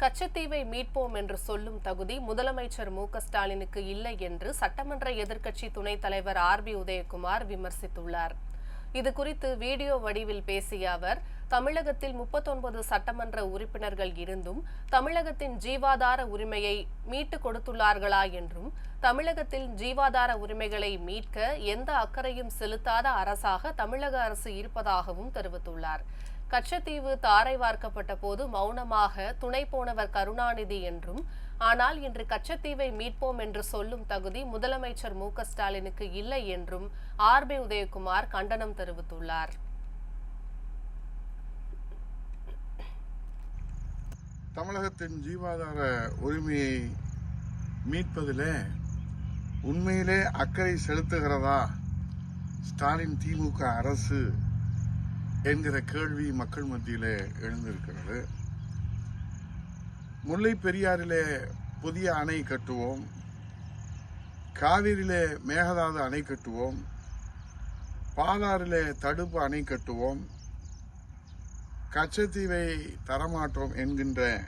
கச்சத்தீவை மீட்போம் என்று சொல்லும் தகுதி முதலமைச்சர் மு ஸ்டாலினுக்கு இல்லை என்று சட்டமன்ற எதிர்க்கட்சி துணைத் தலைவர் ஆர் பி உதயகுமார் விமர்சித்துள்ளார். இது குறித்து வீடியோ வடிவில் பேசிய அவர் தமிழகத்தில் முப்பத்தொன்பது சட்டமன்ற உறுப்பினர்கள் இருந்தும் தமிழகத்தின் ஜீவாதார உரிமையை மீட்டு கொடுத்துள்ளார்களா என்றும் தமிழகத்தில் ஜீவாதார உரிமைகளை மீட்க எந்த அக்கறையும் செலுத்தாத அரசாக தமிழக அரசு இருப்பதாகவும் தெரிவித்துள்ளார். கச்சத்தீவு தாரை வார்க்கப்பட்ட போது மௌனமாக துணை போனவர் கருணாநிதி என்றும் ஆனால் இன்று கச்சத்தீவை மீட்போம் என்று சொல்லும் தகுதி முதலமைச்சர் மு. ஸ்டாலினுக்கு இல்லை என்றும் ஆர். பி. உதயகுமார் கண்டனம் தெரிவித்துள்ளார். தமிழகத்தின் ஜீவாதார உரிமையை மீட்பதிலே உண்மையிலே அக்கறை செலுத்துகிறதா? ஸ்டாலின் திமுக அரசு என்கிற கேள்வி மக்கள் மத்தியிலே எழுந்திருக்கிறது. முல்லை பெரியாரிலே புதிய அணை கட்டுவோம். காவிரியிலே மேகதாது அணை கட்டுவோம். பாலாறிலே தடுப்பு அணை கட்டுவோம். கச்சத்தீவை தரமாட்டோம் என்கின்ற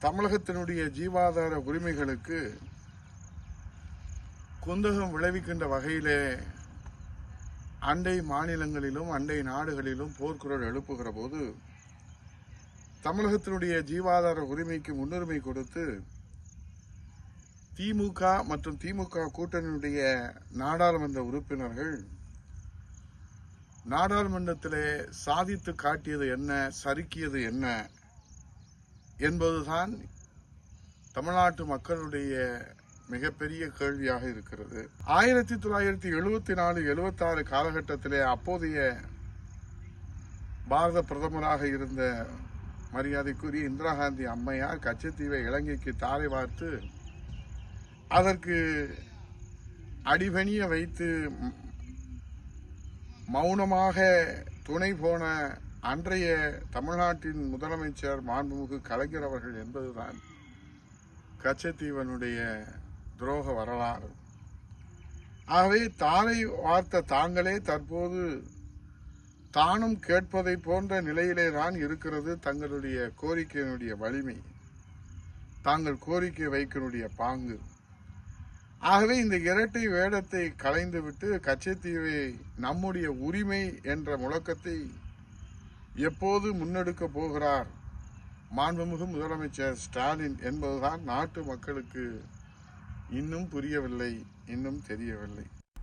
தமிழகத்தினுடைய ஜீவாதார உரிமைகளுக்கு குந்தகம் விளைவிக்கின்ற வகையிலே அண்டை மாநிலங்களிலும் அண்டை நாடுகளிலும் போர்க்குரல் எழுப்புகிற போது தமிழகத்தினுடைய ஜீவாதார உரிமைக்கு முன்னுரிமை கொடுத்து திமுக மற்றும் திமுக கூட்டணியுடைய நாடாளுமன்ற உறுப்பினர்கள் நாடாளுமன்றத்திலே சாதித்து காட்டியது என்ன சறுக்கியது என்ன என்பதுதான் தமிழ்நாட்டு மக்களுடைய மிகப்பெரிய கேள்வியாக இருக்கிறது. ஆயிரத்தி தொள்ளாயிரத்தி எழுபத்தி நாலு எழுபத்தி ஆறு காலகட்டத்திலே அப்போதைய பாரத பிரதமராக இருந்த மரியாதைக்குரிய இந்திரா காந்தி அம்மையார் கச்சத்தீவை இலங்கைக்கு தாரை வார்த்து அதற்கு அடிபணிய வைத்து மௌனமாக துணை போன அன்றைய தமிழ்நாட்டின் முதலமைச்சர் மாண்புமிகு கலைஞர் அவர்கள் என்பதுதான் கச்சத்தீவனுடைய துரோக வரலாறு. ஆகவே தாரை வார்த்த தாங்களே தற்போது தானும் கேட்பதை போன்ற நிலையிலே தான் இருக்கிறது தங்களுடைய கோரிக்கையினுடைய வலிமை. தாங்கள் கோரிக்கை வைக்கனுடைய பாங்கு. ஆகவே இந்த இரட்டை வேடத்தை கலைந்துவிட்டு கச்சத்தீவை நம்முடைய உரிமை என்ற முழக்கத்தை எப்போது முன்னெடுக்க போகிறார்? மாண்புமிகு முதலமைச்சர் ஸ்டாலின் என்பதுதான் நாட்டு மக்களுக்கு இன்னும் புரியவில்லை இன்னும் தெரியவில்லை.